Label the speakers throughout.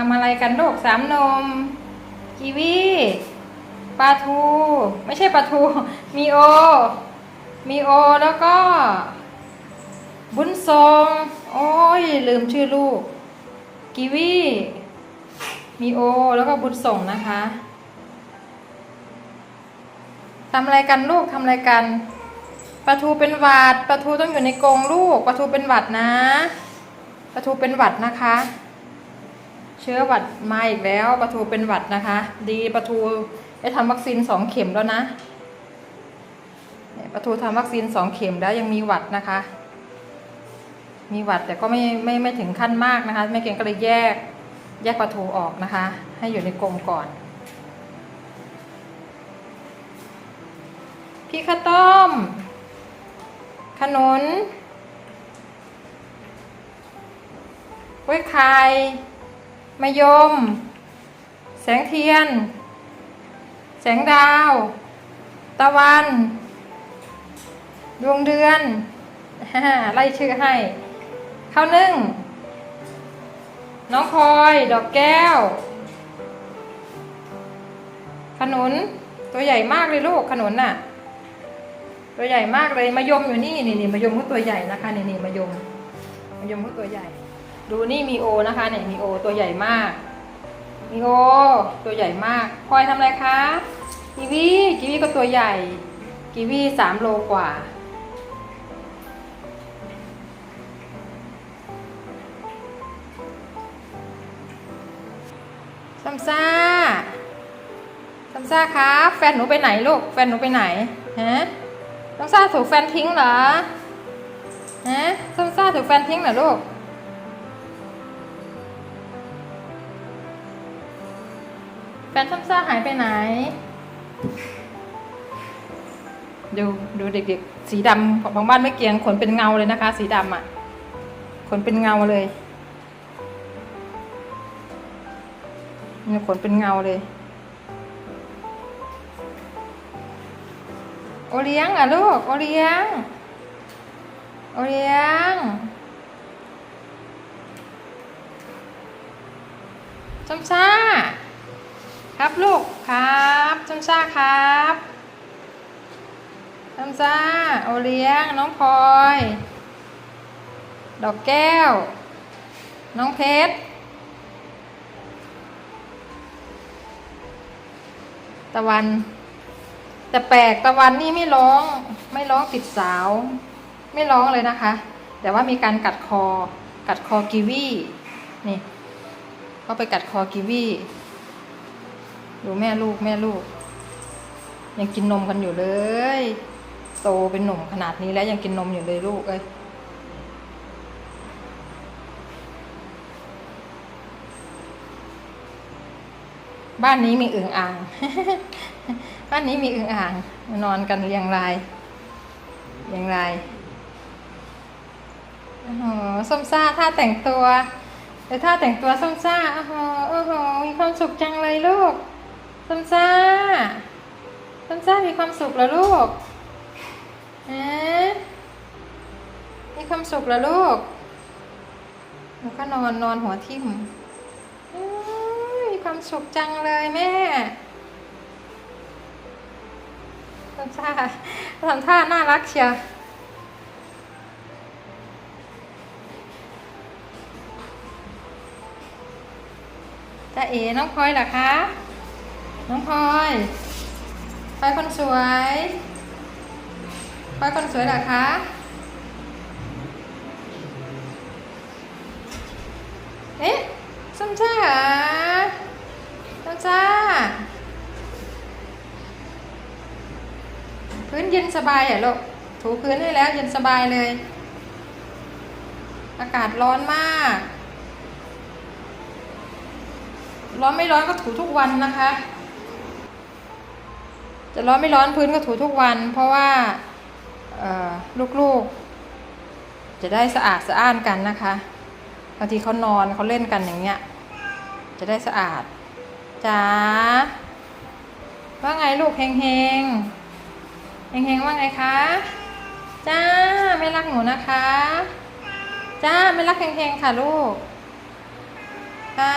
Speaker 1: ทำอะไรกันลูกสามนมกีวีปลาทู ไม่ใช่ปลาทู มีโอ มีโอแล้วก็ บุญทรงโอ้ย ลืมชื่อลูกกีวีมีโอ แล้วก็บุญส่งนะคะทำอะไรกันลูกทำอะไรกันปลาทูเป็นหวัดปลาทูต้องอยู่ในกรงลูกปลาทูเป็นหวัดนะปลาทูเป็นหวัดนะคะ ชื้อหวัดมาอีกแล้วปลาทูเป็นหวัดนะคะ ดีปลาทูได้ทำวัคซีนสองเข็มแล้วนะปลาทูทำวัคซีนสองเข็มแล้วยังมีหวัดนะคะ มีหวัดแต่ก็ไม่ไม่ไม่ถึงขั้นมากนะคะแม่เก่งก็เลยแยก แยกปลาทูออกนะคะ ให้อยู่ในกรงก่อน พี่ข้าวต้ม ขนุนกล้วยไข่ มะยม แสงเทียน แสงดาว ตะวัน ดวงเดือน ไล่ชื่อให้ ข้าวนึ่ง น้องพลอย ดอกแก้ว ขนุน ตัวใหญ่มากเลยลูกขนุนน่ะ ตัวใหญ่มากเลยมายมอยู่นี่นี่นี่มายมก็ตัวใหญ่นะคะนี่นี่มายมมายมก็ตัวใหญ่ ดูนี่มีโอนะคะเนี่ยมีโอตัวใหญ่มาก มีโอตัวใหญ่มากพลอยทำอะไรคะกีวีกีวีก็ตัวใหญ่กีวีสามโลกว่า ซัมซ่า ซัมซ่าครับแฟนหนูไปไหนลูก แฟนหนูไปไหนฮะซัมซ่าถูกแฟนทิ้งเหรอฮะซัมซ่าถูกแฟนทิ้งเหรอลูก นซัมซ่าหายไปไหน ดูดูเด็กๆ สีดำของบ้านไม่เกียงขนเป็นเงาเลยนะคะ สีดำอะ ขนเป็นเงาเลยนี่ขนเป็นเงาเลย โอเลี้ยงอะลูก โอเลี้ยง โอเลี้ยงจำซ่า ครับลูกครับจำซ่าครับจำซ่าโอเลี้ยงน้องพลอย ดอกแก้ว น้องเพชรตะวัน แต่แปลกตะวันนี่ไม่ร้อง ไม่ร้องติดสาว ไม่ร้องเลยนะคะ แต่ว่ามีการกัดคอ กัดคอกีวีนี่เขาไปกัดคอกีวี ดูแม่ลูกแม่ลูก ยังกินนมกันอยู่เลย โตเป็นหนุ่มขนาดนี้แล้วยังกินนมอยู่เลยลูกเอ้ยบ้านนี้มีอึ่งอ่าง บ้านนี้มีอึ่งอ่าง มานอนกันเรียงรายเรียงรายโอ้โหส้มซ่าท่าแต่งตัวเดี๋ยวท่าแต่งตัวส้มซ่าโอ้โหโอ้โหมีความสุขจังเลยลูก ส้มซ่าส้มซ่ามีความสุขเหรอลูกฮะมีความสุขเหรอลูกหนูก็นอนนอนหัวทิ่มมีความสุขจังเลยแม่ทำท่าทำท่าน่ารักเชียวจะเอ๋น้องพลอยเหรอคะ น้องพลอยพลอยคนสวยพลอยคนสวยเหรอคะเอ๊ะส้มจ้าเหรอส้มจ้าพื้นเย็นสบายอะลูกถูพื้นให้แล้วเย็นสบายเลย อากาศร้อนมาก ร้อนไม่ร้อนก็ถูทุกวันนะคะ จะร้อนไม่ร้อนพื้นก็ถูทุกวัน เพราะว่าลูกๆ จะได้สะอาดสะอ้านกันนะคะบางทีเขานอนเขาเล่นกันอย่างเงี้ย จะได้สะอาดจ๋าว่าไงลูกเฮงเฮงๆเฮงว่าไงคะจ้าไม่รักหนูนะคะจ้าไม่รักเฮงๆค่ะลูกค่ะ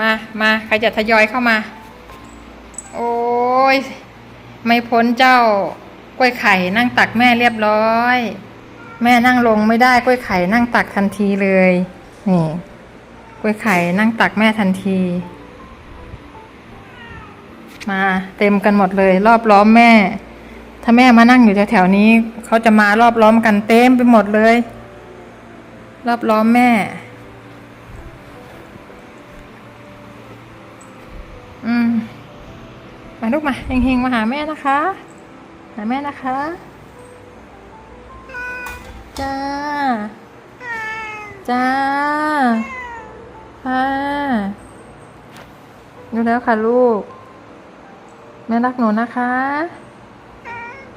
Speaker 1: มามาใครจะทยอยเข้ามา โอ้ย ไม่พ้นเจ้ากล้วยไข่นั่งตักแม่เรียบร้อย แม่นั่งลงไม่ได้กล้วยไข่นั่งตักทันทีเลย นี่กล้วยไข่นั่งตักแม่ทันที มาเต็มกันหมดเลย รอบล้อมแม่ ถ้าแม่มานั่งอยู่แถวๆนี้เขาจะมารอบล้อมกันเต็มไปหมดเลย รอบล้อมแม่ อืมมาลูกมาเฮงๆมาหาแม่นะคะ หาแม่นะคะจ้าจ้าค่ะดูแล้วค่ะลูก แม่รักหนูนะคะ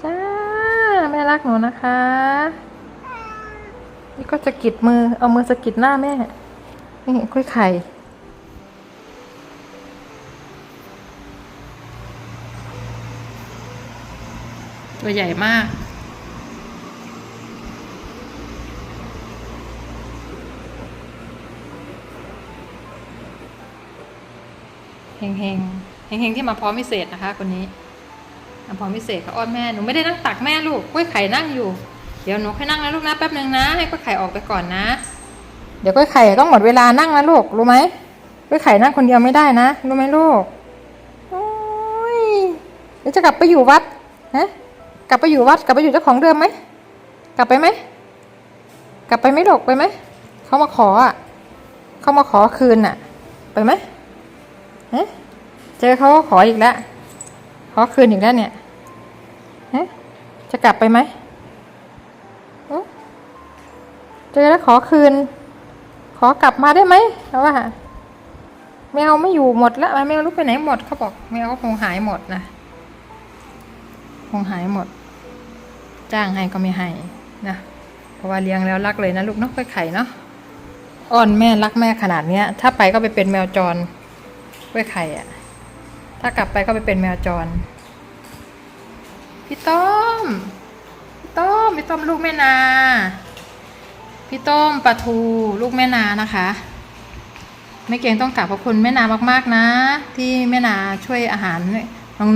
Speaker 1: จ้าแม่รักหนูนะคะนี่ก็จะกิดมือเอามือสะกิดหน้าแม่นี่กล้ยไข่ ตัวใหญ่มากเฮงเฮงเฮงเฮงที่มาพร้อมพิเศษนะคะ คนนี้มาพร้อมพิเศษค่ะอ้อนแม่หนูไม่ได้นั่งตักแม่ลูกกล้วยไข่นั่งอยู่ เดี๋ยวหนูค่อยนั่งนะลูกนะแป๊บหนึ่งนะ ให้กล้วยไข่ออกไปก่อนนะ เดี๋ยวกล้วยไข่ต้องหมดเวลานั่งนะลูกรู้ไหมกล้วยไข่นั่งคนเดียวไม่ได้นะรู้ไหมลูกโอ้ยเดี๋ยวจะกลับไปอยู่วัดฮะ กลับไปอยู่วัดกลับไปอยู่เจ้าของเดิมไหมกลับไปไหมกลับไปไม่ดกไปไหมเขามาขออะเขามาขอคืนอะ ไปไหมเอ๊ะเจอเขาขออีกแล้วขอคืนอีกแล้วเนี่ยเอ๊ะจะกลับไปไหมเจอแล้วขอคืน ขอกลับมาได้ไหมเพราะว่าแมวไม่อยู่หมดแล้วแมวรู้ไปไหนหมดเขาบอกแมวก็คงหายหมดนะคงหายหมด จ้างให้ก็ไม่ให้นะเพราะว่าเลี้ยงแล้วรักเลยนะลูกนกไข่เนาะอ้อนแม่รักแม่ขนาดเนี้ย ถ้าไปก็ไปเป็นแมวจรกล้วยไข่อะถ้ากลับไปก็ไปเป็นแมวจร พี่ต้มพี่ต้มพี่ต้มลูกแม่นา พี่ต้มปลาทูลูกแม่นานะคะแม่เกียงต้องกราบขอบคุณแม่นามากๆนะ ที่แม่นาช่วยอาหาร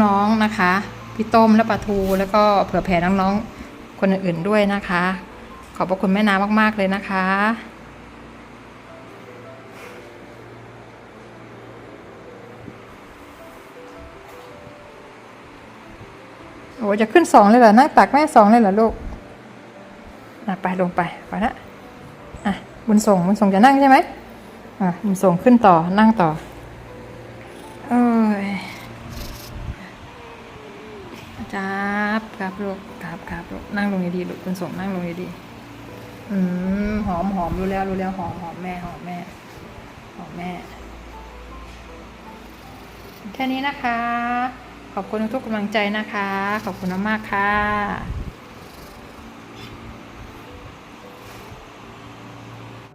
Speaker 1: น้องๆนะคะ พี่ต้มและปลาทูแล้วก็เผื่อแผ่น้องๆ คนอื่นๆด้วยนะคะ ขอบพระคุณแม่นามาก ๆ เลยนะคะ โอ้จะขึ้นสองเลยเหรอนั่งตักแม่สองเลยเหรอลูกไปลงไปไปละอะบุญส่งบุญส่งจะนั่งใช่ไหมอะบุญส่งขึ้นต่อนั่งต่อเอ้ยจับครับลูก ครับครับลูกนั่งลงดีๆลูกบุญส่งนั่งลงดีๆอืมหอมหอมรู้แล้วรู้แล้วหอมหอมแม่หอมแม่หอมแม่ แค่นี้นะคะ ขอบคุณทุกกำลังใจนะคะ ขอบคุณมากๆค่ะ